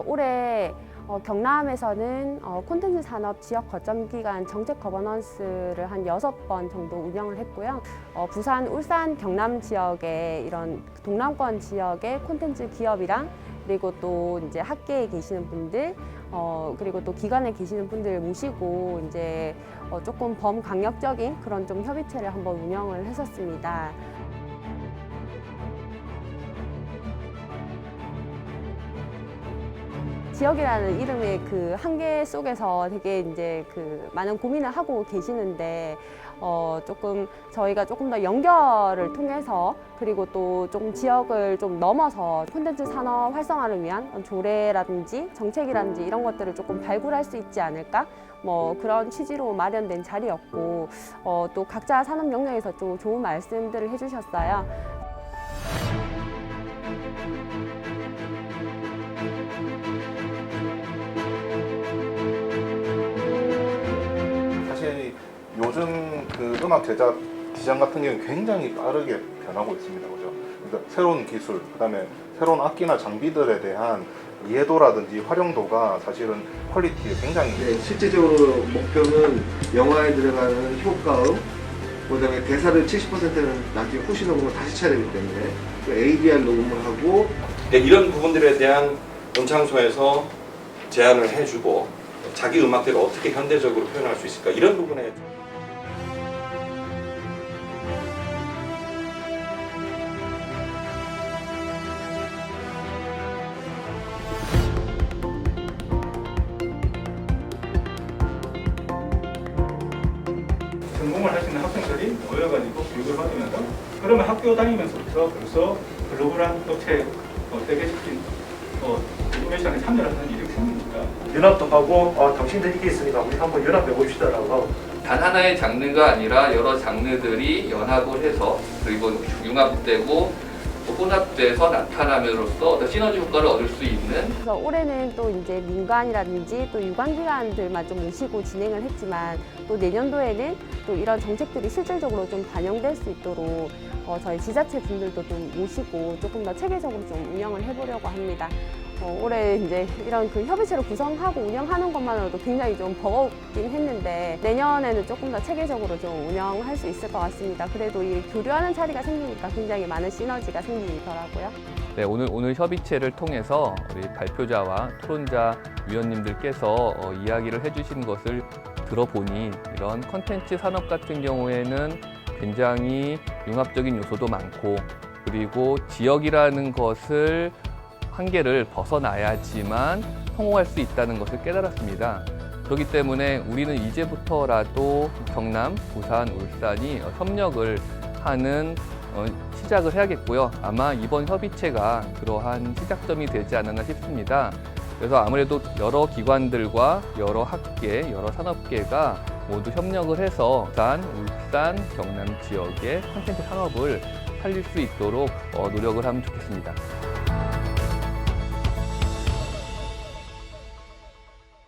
어, 올해 어, 경남에서는 어, 콘텐츠 산업 지역 거점 기관 정책 거버넌스를 한 여섯 번 정도 운영을 했고요. 어, 부산, 울산, 경남 지역의 이런 동남권 지역의 콘텐츠 기업이랑 그리고 또 이제 학계에 계시는 분들 어, 그리고 또 기관에 계시는 분들 모시고 이제 어, 조금 범강력적인 그런 좀 협의체를 한번 운영을 했었습니다. 지역이라는 이름의 그 한계 속에서 되게 이제 그 많은 고민을 하고 계시는데 어 조금 저희가 조금 더 연결을 통해서 그리고 또 조금 지역을 좀 넘어서 콘텐츠 산업 활성화를 위한 조례라든지 정책이라든지 이런 것들을 조금 발굴할 수 있지 않을까 뭐 그런 취지로 마련된 자리였고 어 또 각자 산업 영역에서 좀 좋은 말씀들을 해주셨어요. 음악 제작 디자인 같은 경우는 굉장히 빠르게 변하고 있습니다. 그죠? 그러니까 새로운 기술, 그다음에 새로운 악기나 장비들에 대한 이해도라든지 활용도가 사실은 퀄리티에 굉장히 네, 실제적으로 목표는 영화에 들어가는 효과음, 그다음에 대사를 70%는 나중에 후시 녹음을 다시 쳐야 되기 때문에 그 ADR 녹음을 하고 네, 이런 부분들에 대한 원창소에서 제안을 해주고 자기 음악들을 어떻게 현대적으로 표현할 수 있을까 이런 부분에 전공을 할 수 있는 학생들이 모여가지고 교육을 받으면서 그러면 학교 다니면서부터 벌써 글로벌한 업체 어, 세계시킨 어, 애니메이션에 참여를 하는 일이 생깁니다. 연합도 하고 아, 당신들 이게 있으니까 우리 한번 연합해 봅시다라고 단 하나의 장르가 아니라 여러 장르들이 연합을 해서 그리고 융합되고 또 혼합돼서 나타남으로써 어떤 시너지 효과를 얻을 수 있는 그래서 올해는 또 이제 민관이라든지 또 유관기관들만 좀 모시고 진행을 했지만 또 내년도에는 또 이런 정책들이 실질적으로 좀 반영될 수 있도록 어, 저희 지자체 분들도 좀 모시고 조금 더 체계적으로 좀 운영을 해보려고 합니다. 어, 올해 이제 이런 그 협의체를 구성하고 운영하는 것만으로도 굉장히 좀 버겁긴 했는데 내년에는 조금 더 체계적으로 좀 운영할 수 있을 것 같습니다. 그래도 이 교류하는 자리가 생기니까 굉장히 많은 시너지가 생기더라고요. 네, 오늘 오늘 협의체를 통해서 우리 발표자와 토론자 위원님들께서 어, 이야기를 해주신 것을 들어보니 이런 컨텐츠 산업 같은 경우에는 굉장히 융합적인 요소도 많고 그리고 지역이라는 것을 한계를 벗어나야지만 성공할 수 있다는 것을 깨달았습니다. 그렇기 때문에 우리는 이제부터라도 경남, 부산, 울산이 어, 협력을 하는 어, 시작을 해야겠고요. 아마 이번 협의체가 그러한 시작점이 되지 않았나 싶습니다. 그래서 아무래도 여러 기관들과 여러 학계, 여러 산업계가 모두 협력을 해서 부산, 울산, 경남 지역의 콘텐츠 산업을 살릴 수 있도록 어, 노력을 하면 좋겠습니다.